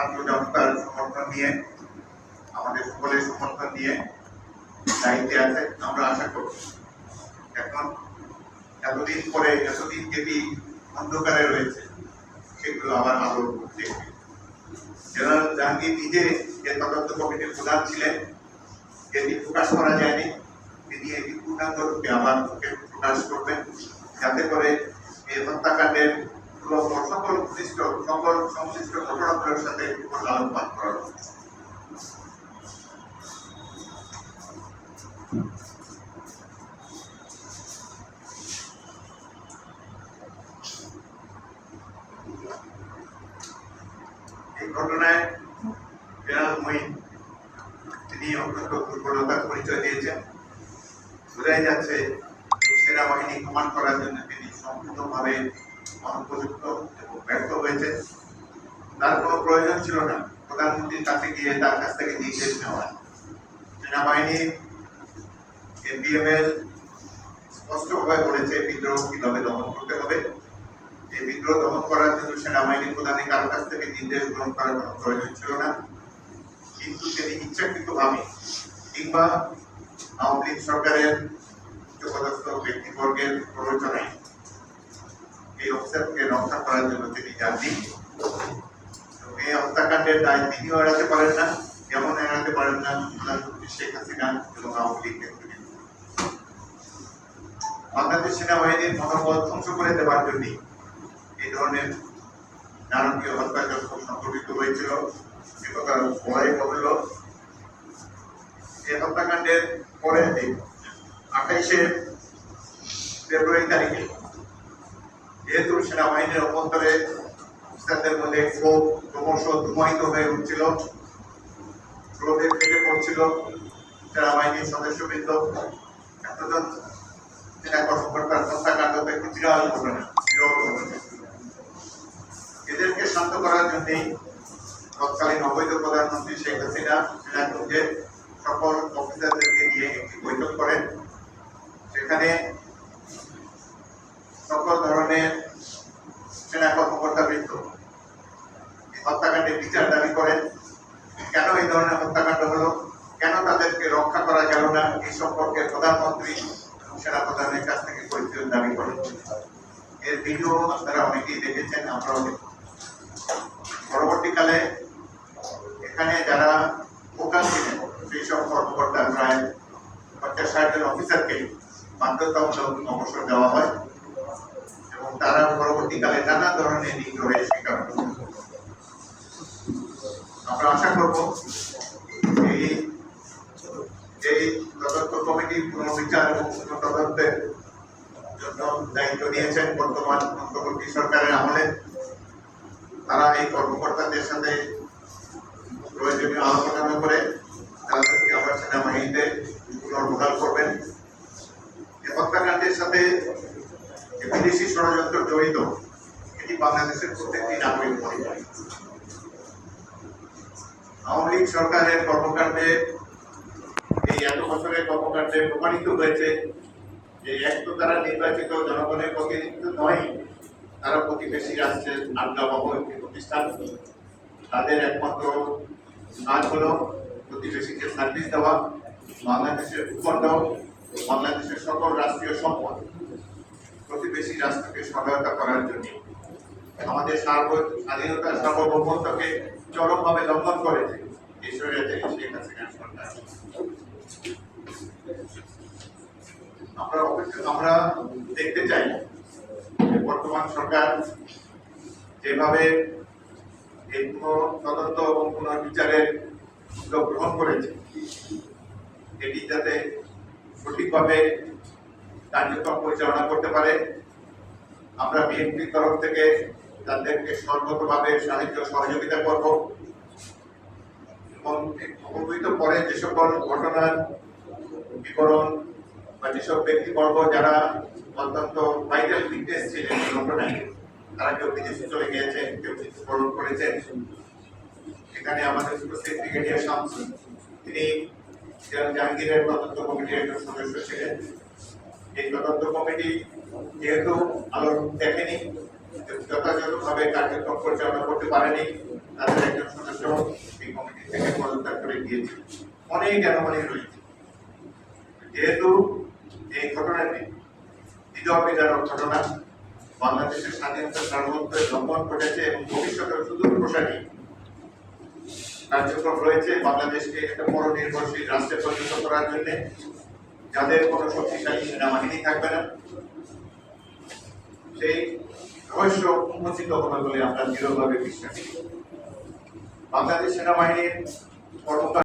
ছাত্র সমর্থন নিয়ে আমাদের সকলের সমর্থন নিয়ে দায়িত্বে আছে, আমরা আশা করব। এখন এতদিন পরে এতদিন যেটি অন্ধকারে রয়েছে, সেগুলো আবার আলো দেখবে জেনারেল জাহাঙ্গীর নিজে যে তদন্ত কমিটির প্রধান ছিলেন এটি প্রকাশ করা যায়নি, তিনি এটি পূর্ণাঙ্গ রূপে আবার প্রকাশ করবেন, যাতে করে এই হত্যাকাণ্ডের সকল ঘনিষ্ঠ সকল সংশ্লিষ্ট ঘটনাগুলোর সাথে আলোকপাত করা। এই ঘটনায় জেনারেল মঈন তিনি অত্যন্ত দুর্বলতার পরিচয় দিয়েছেন বোঝাই যাচ্ছে সেনাবাহিনী কমান্ড করার জন্য তিনি সম্পূর্ণভাবে অনুপযুক্ত এবং ব্যর্থ হয়েছে। তার কোনো প্রয়োজন ছিল না। প্রধানমন্ত্রীর কাছে গিয়ে তার কাছ থেকে নির্দেশ নেওয়া এনডিএমএল স্পষ্টভাবে বলেছে, বিদ্রোহ কীভাবে দমন করতে হবে? এই বিদ্রোহ দমন করার জন্য সেনাবাহিনী প্রধানের কারও কাছ থেকে নির্দেশ গ্রহণ করার কোনো প্রয়োজন ছিল না। কিন্তু তিনি ইচ্ছাকৃতভাবে কিংবা আওয়ামী লীগ সরকারের উচ্চপদস্থ ব্যক্তিবর্গের প্ররোচনায় অফিসারকে রক্ষা করার জন্য তিনি যাননি এই হত্যাকাণ্ডের দায় তিনিও এড়াতে পারেন না যেমন এড়াতে পারেন না শেখ হাসিনা এবং আওয়ামী লীগ বাংলাদেশ সেনাবাহিনীর মনোবল ধ্বংস করে দেওয়ার জন্য এই ধরনের নারকীয় হত্যাযজ্ঞ সংঘটিত হয়েছিল। যেহেতু সেনাবাহিনীর অভ্যন্তরে অফিসারদের মধ্যে ক্ষোভ ক্রমশ ধুমায়িত হয়ে উঠছিল। ক্রোধে ফেটে পড়ছিল সেনাবাহিনীর সদস্যবৃন্দ। এতজন সেনা কর্মকর্তার হত্যাকাণ্ড একটি বিরল ঘটনা, বিরল এদেরকে শান্ত করার জন্যই তৎকালীন অবৈধ প্রধানমন্ত্রী শেখ হাসিনা সেনাকুঞ্জের সকল অফিসারদেরকে নিয়ে একটি বৈঠক করেন। সেখানে সকল ধরনের সেনা কর্মকর্তা বৃন্দ হত্যাকাণ্ডের বিচার দাবি করেন কেন এই ধরনের হত্যাকাণ্ড হলো কেন তাদেরকে রক্ষা করা গেল না এই সম্পর্কে প্রধানমন্ত্রী এবং সেনা প্রধানের কাছ থেকে পরিচয় দাবি করেন এর ভিডিও আপনারা অনেকেই দেখেছেন, আমরাও পরবর্তীকালে এখানে যারা ভোকাল ছিলেন, সেই সব কর্মকর্তা প্রায় পঞ্চাশ ষাট জন অফিসারকে বাধ্যতামূলক অবসর দেওয়া হয় এবং তারা পরবর্তীকালে নানা ধরনের নিগ্রহের শিকার। আমরা আশা করব তদন্ত পুনর্বিচার এবং পুনঃতদন্তের জন্য দায়িত্ব নিয়েছেন বর্তমান অন্তর্বর্তী সরকারের আমলে। তারা এই কর্মকর্তাদের সাথে প্রয়োজনীয় আলোচনা করে তাদেরকে আবার সেনাবাহিনীতে পুনর্বহাল করবেন। হত্যাকাণ্ডের সাথে বিদেশি ষড়যন্ত্র জড়িত, এটি বাংলাদেশের প্রত্যেকটি নাগরিক পরিচয় আওয়ামী লীগ সরকারের কর্মকাণ্ডে এত বছরের কর্মকাণ্ডে প্রমাণিত হয়েছে যে এক তো তারা নির্বাচিত জনগণের প্রতিনিধিত্ব নয়, তারা প্রতিবেশী রাষ্ট্রের আজ্ঞাবহ একটি প্রতিষ্ঠান, তাদের একমাত্র কাজ হলো প্রতিবেশীকে সার্ভিস দেওয়া, বাংলাদেশের ভূখণ্ড, বাংলাদেশের সকল রাষ্ট্রীয় সম্পদ প্রতিবেশী রাষ্ট্রকে সহায়তা করার জন্য। আমাদের সার্ব স্বাধীনতা সার্বভৌমত্বকে চরমভাবে লঙ্ঘন করেছে এই স্বৈরাচারী শেখ হাসিনার আমরা আমরা দেখতে চাই বর্তমান সরকার যেভাবে এই তদন্ত এবং পুনর্বিচারের উদ্যোগ গ্রহণ করেছে, এটি যাতে সঠিকভাবে কার্যক্রম পরিচালনা করতে পারে। আমরা বিএনপির তরফ থেকে তাদেরকে সর্বতভাবে সাহায্য সহযোগিতা করব। এবং অবহিত পরে যে সকল ঘটনার বিবরণ বা যেসব ব্যক্তিবর্গ যারা অত্যন্ত ভাইটাল উইটনেস ছিলেন এই ঘটনায় তারা কেউ বিদেশে চলে গিয়েছেন কেউ মৃত্যুবরণ করেছেন? এখানে আমাদের উপস্থিত ব্রিগেডিয়ার শামস, তিনি জাহাঙ্গীরের তদন্ত কমিটির একজন সদস্য ছিলেন। এই তদন্ত কমিটি যেহেতু আলোর দেখেনি, যথাযথভাবে কার্যক্রম পরিচালনা করতে পারেনি, তাদের একজন সদস্য দিয়েছে অনেক অ্যানোমালি রয়েছে। যেহেতু এই ঘটনাটি হৃদয় ঘটনা। বাংলাদেশের স্বাধীনতা সার্বভৌমত্বের লঙ্ঘন ঘটেছে এবং ভবিষ্যতের সুদূর প্রসারী কার্যক্রম রয়েছে। বাংলাদেশকে একটা বড় নির্ভরশীল রাষ্ট্রে পরিণত করার জন্য যাদের কোনো শক্তিশালী সেনাবাহিনী থাকবে না। সেই রহস্য উন্মোচিত হবে বলে আমরা দৃঢ়ভাবে বিশ্বাসী। বাংলাদেশ সেনাবাহিনীর কর্মকাণ্ড